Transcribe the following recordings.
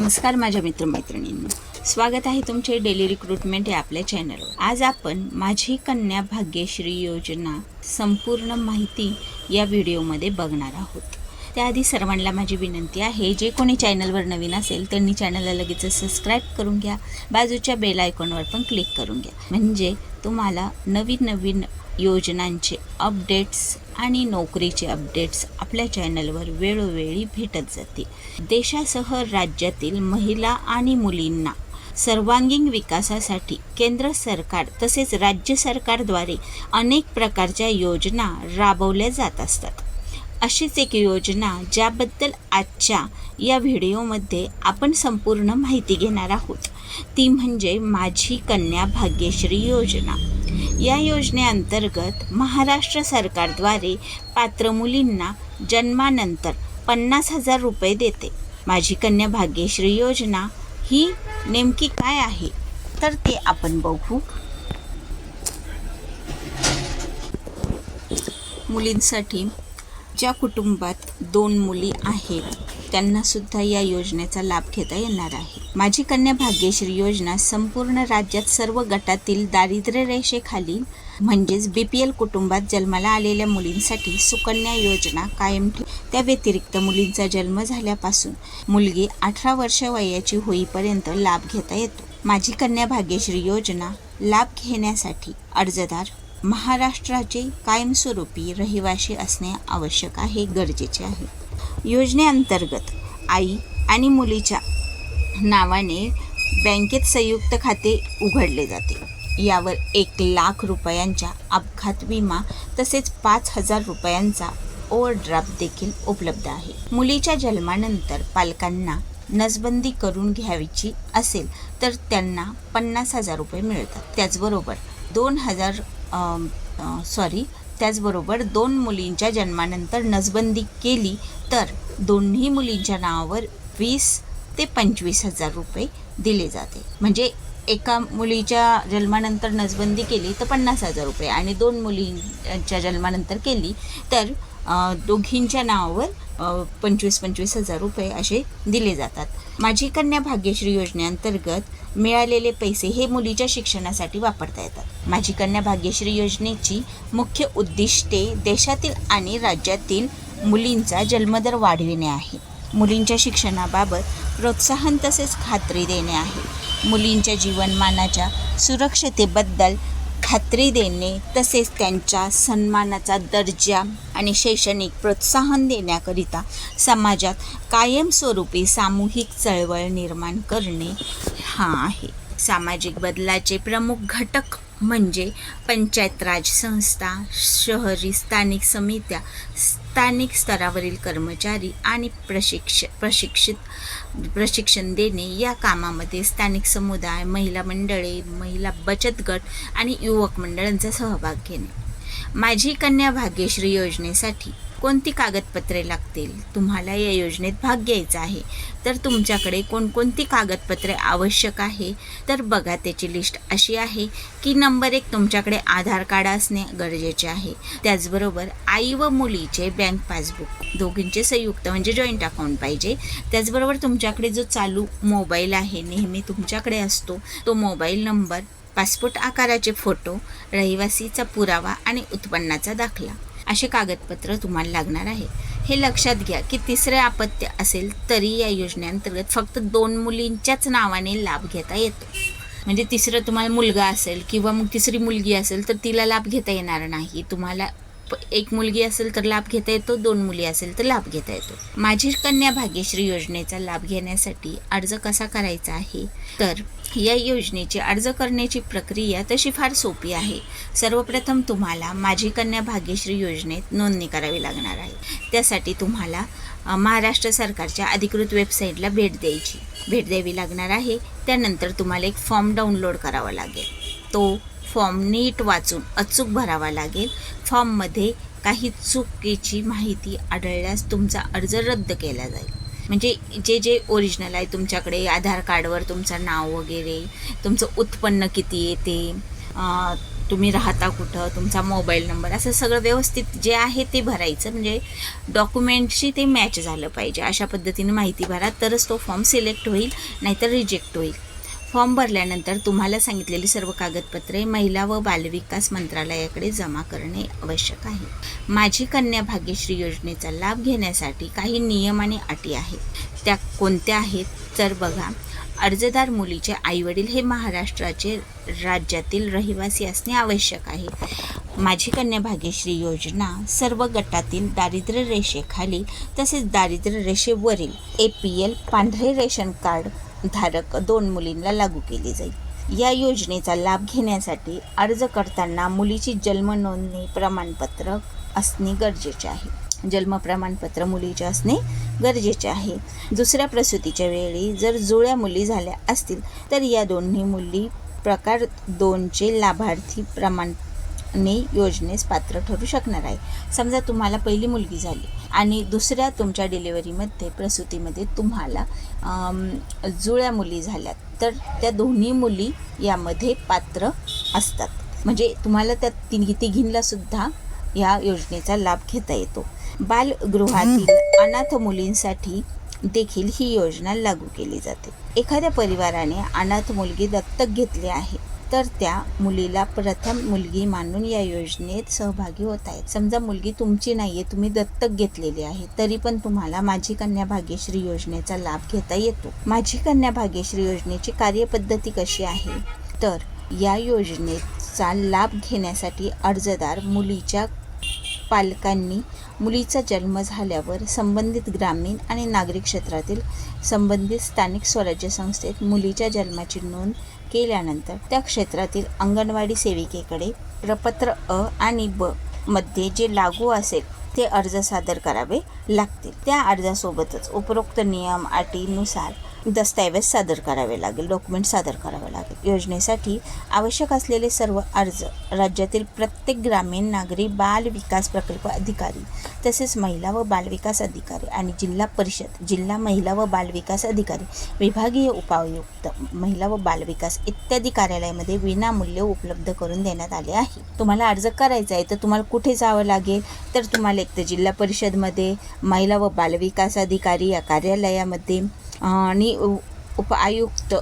नमस्कार माझ्या मित्रमैत्रिणींना. स्वागत आहे तुमचे डेली रिक्रुटमेंट या आपल्या चॅनलवर. आज आपण माझी कन्या भाग्यश्री योजना संपूर्ण माहिती या व्हिडिओमध्ये बघणार आहोत. त्याआधी सर्वांना माझी विनंती आहे जे कोणी चॅनलवर नवीन असेल त्यांनी चॅनलला लगेच सबस्क्राईब करून घ्या. बाजूच्या बेल आयकॉनवर पण क्लिक करून घ्या. म्हणजे तुम्हाला नवीन नवीन योजनांचे अपडेट्स आणि नोकरीचे अपडेट्स आपल्या चॅनलवर वेळोवेळी भेटत जातील देशासह राज्यातील महिला आणि मुलींना सर्वांगीण विकासासाठी केंद्र सरकार तसेच राज्य सरकारद्वारे अनेक प्रकारच्या योजना राबवल्या जात असतात. अशीच एक योजना ज्याबद्दल आजच्या या व्हिडिओमध्ये आपण संपूर्ण माहिती घेणार आहोत. ती म्हणजे माझी कन्या भाग्यश्री योजना. या योजनेअंतर्गत महाराष्ट्र सरकारद्वारे पात्र मुलींना जन्मानंतर पन्नास हजार रुपये देते. माझी कन्या भाग्यश्री योजना ही नेमकी काय आहे? तर ते आपण बघू. मुलींसाठी ज्या कुटुंबात दोन मुली आहेत. त्यांना सुद्धा या योजनेचा लाभ घेता येणार आहे. माझी कन्या भाग्यश्री योजना संपूर्ण राज्यात सर्व गटातील दारिद्र्य रेषेखाली म्हणजेच बी पी एल कुटुंबात जन्माला आलेल्या मुलींसाठी सुकन्या योजना कायम ठेव. त्या व्यतिरिक्त मुलींचा जन्म झाल्यापासून मुलगी अठरा वर्ष वयाची होईपर्यंत लाभ घेता येतो. माझी कन्या भाग्यश्री योजना लाभ घेण्यासाठी अर्जदार महाराष्ट्राचे कायमस्वरूपी रहिवासी असणे आवश्यक आहे गरजेचे आहे. योजनेअंतर्गत आई आणि मुलीच्या नावाने बँकेत संयुक्त खाते उघडले जाते. यावर एक लाख रुपयांच्या अपघात विमा तसेच पाच हजार रुपयांचा ओव्हरड्राफ्ट देखील उपलब्ध आहे. मुलीच्या जन्मानंतर पालकांना नसबंदी करून घ्यायची असेल तर त्यांना पन्नास हजार रुपये मिळतात. त्याचबरोबर दोन हजार सॉरी त्याचबरोबर दोन मुलींच्या जन्मानंतर नसबंदी केली तर दोन्ही मुलींच्या नावावर वीस ते पंचवीस हजार रुपये दिले जाते. म्हणजे एका मुलीच्या जन्मानंतर नसबंदी केली तर पन्नास हजार रुपये आणि दोन मुलींच्या जन्मानंतर केली तर दोघींच्या नावावर पंचवीस पंचवीस हजार रुपये असे दिले जातात. माझी कन्या भाग्यश्री योजनेअंतर्गत मिळालेले पैसे हे मुलीच्या शिक्षणासाठी वापरता येतात. माझी कन्या भाग्यश्री योजनेची मुख्य उद्दिष्टे देशातील आणि राज्यातील मुलींचा जन्मदर वाढविणे आहे. मुलींच्या शिक्षणाबाबत प्रोत्साहन तसेच खात्री देणे आहे. मुलींच्या जीवनमानाच्या सुरक्षतेबद्दल खात्री देणे तसेच त्यांच्या सन्मानाचा दर्जा आणि शैक्षणिक प्रोत्साहन देण्याकरिता समाजात कायमस्वरूपी सामूहिक चळवळ निर्माण करणे हा आहे. सामाजिक बदलाचे प्रमुख घटक म्हणजे पंचायत राज संस्था शहरी स्थानिक समित्या स्थानिक स्तरावरील कर्मचारी आणि प्रशिक्ष प्रशिक्षित प्रशिक्षण देणे या कामामध्ये स्थानिक समुदाय महिला मंडळे महिला बचत गट आणि युवक मंडळांचा सहभाग घेणे. माझी कन्या भाग्यश्री योजनेसाठी कोणती कागदपत्रे लागतील? तुम्हाला या योजनेत भाग घ्यायचा आहे. तर तुमच्याकडे कोणकोणती कागदपत्रे आवश्यक आहे? तर बघा त्याची लिस्ट अशी आहे की नंबर एक तुमच्याकडे आधार कार्ड असणे गरजेचे आहे. त्याचबरोबर आई व मुलीचे बँक पासबुक दोघींचे संयुक्त म्हणजे जॉईंट अकाउंट पाहिजे. त्याचबरोबर तुमच्याकडे जो चालू मोबाईल आहे नेहमी तुमच्याकडे असतो तो मोबाईल नंबर पासपोर्ट आकाराचे फोटो रहिवासीचा पुरावा आणि उत्पन्नाचा दाखला. असे कागदपत्र तुम्हाला लागणार आहे. हे लक्षात घ्या की तिसरे अपत्य असेल तरी या योजनेअंतर्गत फक्त दोन मुलींच्याच नावाने लाभ घेता येतो. म्हणजे तिसरं तुम्हाला मुलगा असेल किंवा मग तिसरी मुलगी असेल तर तिला लाभ घेता येणार नाही. तुम्हाला एक मुलगी असेल तर लाभ घेता येतो दोन मुली असेल तर लाभ घेता येतो. माझी कन्या भाग्यश्री योजनेचा लाभ घेण्यासाठी अर्ज कसा करायचा आहे? तर या योजनेची अर्ज करण्याची प्रक्रिया तशी फार सोपी आहे. सर्वप्रथम तुम्हाला माझी कन्या भाग्यश्री योजनेत नोंदणी करावी लागणार आहे. त्यासाठी तुम्हाला महाराष्ट्र सरकारच्या अधिकृत वेबसाईटला भेट द्यायची. भेट द्यावी लागणार आहे. त्यानंतर तुम्हाला एक फॉर्म डाउनलोड करावा लागेल. तो फॉर्म नीट वाचून अचूक भरावा लागेल. फॉर्ममध्ये काही चुकीची माहिती आढळल्यास तुमचा अर्ज रद्द केला जाईल. म्हणजे जे जे ओरिजिनल आहे तुमच्याकडे आधार कार्डवर तुमचं नाव वगैरे तुमचं उत्पन्न किती येते तुम्ही राहता कुठं तुमचा मोबाईल नंबर असं सगळं व्यवस्थित जे आहे ते भरायचं. म्हणजे डॉक्युमेंटशी ते मॅच झालं पाहिजे. अशा पद्धतीने माहिती भरा तरच तो फॉर्म सिलेक्ट होईल नाहीतर रिजेक्ट होईल. फॉर्म भरल्यानंतर तुम्हाला सांगितलेली सर्व कागदपत्रे महिला व बालविकास मंत्रालयाकडे जमा करणे आवश्यक आहे. माझी कन्या भाग्यश्री योजनेचा लाभ घेण्यासाठी काही नियम आणि अटी आहेत. त्या कोणत्या आहेत? तर बघा अर्जदार मुलीचे आईवडील हे महाराष्ट्राचे राज्यातील रहिवासी असणे आवश्यक आहे. माझी कन्या भाग्यश्री योजना सर्व गटातील दारिद्र्य रेषेखाली तसेच दारिद्र्य रेषेवरील ए पी एल पांढरे रेशन कार्ड धारक दोन मुलींना लागू केली जाईल. या योजनेचा लाभ घेण्यासाठी अर्ज करताना मुलीची जन्म नोंदणी प्रमाणपत्र असणे गरजेचे आहे. जन्म प्रमाणपत्र मुलीचे असणे गरजेचे आहे. दुसऱ्या प्रसूतीच्या वेळी जर जुळ्या मुली झाल्या असतील तर या दोन्ही मुली प्रकार दोनचे लाभार्थी प्रमाण ने योजनेस पात्र ठरू शकणार आहे. समजा तुम्हाला पहिली मुलगी झाली आणि दुसऱ्या तुमच्या डिलिव्हरीमध्ये प्रसूतीमध्ये तुम्हाला जुळ्या मुली झाल्यात तर त्या दोन्ही मुली यामध्ये पात्र असतात. म्हणजे तुम्हाला त्या तिघी तिघींना सुद्धा या योजनेचा लाभ घेता येतो. बालगृहातील अनाथ मुलींसाठी देखील ही योजना लागू केली जाते. एखाद्या परिवाराने अनाथ मुलगी दत्तक घेतली आहे. तर त्या मुलीला प्रथम मुलगी मानून या योजनेत सहभागी होत आहेत. समजा मुलगी तुमची नाही आहे तुम्ही दत्तक घेतलेली आहे तरी पण तुम्हाला माझी कन्या भाग्यश्री योजनेचा लाभ घेता येतो. माझी कन्या भाग्यश्री योजनेची कार्यपद्धती कशी आहे? तर या योजनेचा लाभ घेण्यासाठी अर्जदार मुलीच्या पालकांनी मुलीचा जन्म झाल्यावर संबंधित ग्रामीण आणि नागरिक क्षेत्रातील संबंधित स्थानिक स्वराज्य संस्थेत मुलीच्या जन्माची नोंद केल्यानंतर त्या क्षेत्रातील अंगणवाडी सेविकेकडे प्रपत्र अ आणि ब मध्ये जे लागू असेल ते अर्ज सादर करावे लागतील. त्या अर्जासोबतच उपरोक्त नियम अटीनुसार दस्तऐवज सादर करावे लागेल डॉक्युमेंट सादर करावे लागेल. योजनेसाठी आवश्यक असलेले सर्व अर्ज राज्यातील प्रत्येक ग्रामीण नागरी बाल विकास प्रकल्प अधिकारी तसेच महिला व बालविकास अधिकारी आणि जिल्हा परिषद जिल्हा महिला व बालविकास अधिकारी विभागीय उपायुक्त महिला व बालविकास इत्यादी कार्यालयामध्ये विनामूल्य उपलब्ध करून देण्यात आले आहे. तुम्हाला अर्ज करायचा आहे तर तुम्हाला कुठे जावं लागेल? तर तुम्हाला एक तर जिल्हा परिषदमध्ये महिला व बालविकास अधिकारी या कार्यालयामध्ये आणि उ- उपआयुक्त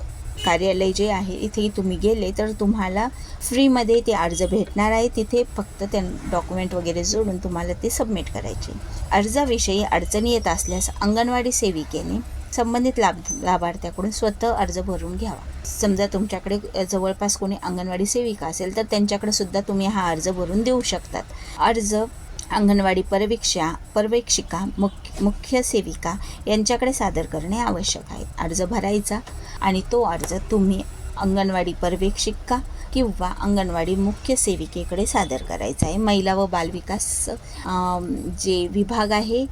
कार्यालय जे आहे इथे तुम्ही गेले तर तुम्हाला फ्रीमध्ये ते अर्ज भेटणार आहे. तिथे फक्त त्या डॉक्युमेंट वगैरे जोडून तुम्हाला ते सबमिट करायचे. अर्जाविषयी अडचणी येत असल्यास अंगणवाडी सेविकेने संबंधित लाभ लाभार्थ्याकडून स्वतः अर्ज भरून घ्यावा. समजा तुमच्याकडे जवळपास कोणी अंगणवाडी सेविका असेल तर त्यांच्याकडे सुद्धा तुम्ही हा अर्ज भरून देऊ शकतात. अर्ज अंगणवाडी परवेक्षा पर्यवेक्षिका मुख्य मुख्य सेविका यांच्याकडे सादर करणे आवश्यक आहे. अर्ज भरायचा आणि तो अर्ज तुम्ही अंगणवाडी पर्यवेक्षिका किंवा अंगणवाडी मुख्य सेविकेकडे सादर करायचा आहे. महिला व बालविकास जे विभाग आहे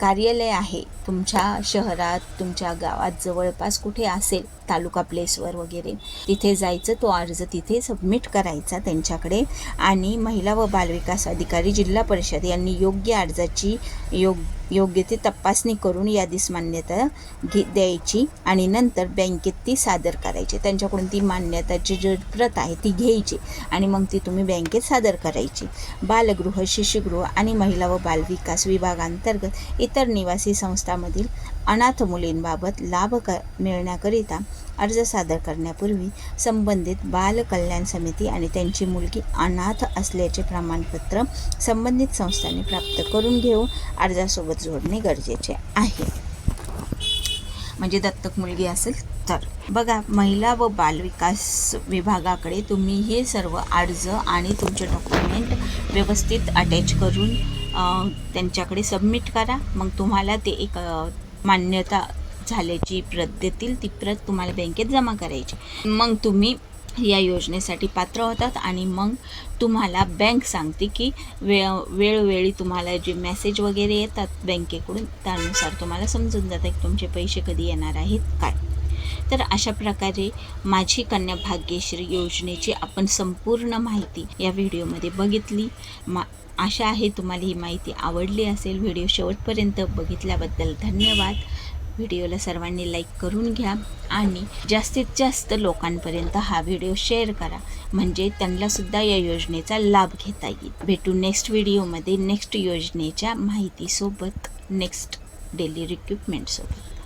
कार्यालय आहे तुमच्या शहरात तुमच्या गावात जवळपास कुठे असेल तालुका प्लेसवर वगैरे तिथे जायचं तो अर्ज तिथे सबमिट करायचा त्यांच्याकडे. आणि महिला व बालविकास अधिकारी जिल्हा परिषद यांनी योग्य अर्जाची योग योग्य ती तपासणी करून यादीस मान्यता घे द्यायची आणि नंतर बँकेत ती सादर करायची. त्यांच्याकडून ती मान्यताची जी प्रत आहे ती घ्यायची आणि मग ती तुम्ही बँकेत सादर करायची. बालगृह शिशुगृह आणि महिला व बालविकास विभागांतर्गत इतर निवासी संस्थांमधील अनाथ मुलींबाबत लाभ क मिळण्याकरिता अर्ज सादर करण्यापूर्वी संबंधित बाल कल्याण समिती आणि त्यांची मुलगी अनाथ असल्याचे प्रमाणपत्र संबंधित संस्थांनी प्राप्त करून घेऊन अर्जासोबत जोडणे गरजेचे आहे. म्हणजे दत्तक मुलगी असेल तर. बघा महिला व बालविकास विभागाकडे तुम्ही हे सर्व अर्ज आणि तुमचे डॉक्युमेंट व्यवस्थित अटॅच करून त्यांच्याकडे सबमिट करा. मग तुम्हाला ते एक मान्यता झाल्याची प्रत देतील ती प्रत तुम्हाला बँकेत जमा करायची. मग तुम्ही या योजनेसाठी पात्र होतात आणि मग तुम्हाला बँक सांगते की वे वेळोवेळी तुम्हाला जे मेसेज वगैरे येतात बँकेकडून त्यानुसार तुम्हाला समजून जातं की तुमचे पैसे कधी येणार आहेत काय. तर अशा प्रकारे माझी कन्या भाग्यश्री योजनेची आपण संपूर्ण माहिती या व्हिडिओमध्ये बघितली. मा आशा आहे तुम्हाला ही माहिती आवडली असेल. व्हिडिओ शेवटपर्यंत बघितल्याबद्दल धन्यवाद. व्हिडिओला सर्वांनी लाईक करून घ्या आणि जास्तीत जास्त लोकांपर्यंत हा व्हिडिओ शेअर करा. म्हणजे त्यांनासुद्धा या योजनेचा लाभ घेता येईल. भेटू नेक्स्ट व्हिडिओमध्ये नेक्स्ट योजनेच्या माहितीसोबत नेक्स्ट डेली रिक्विपमेंटसोबत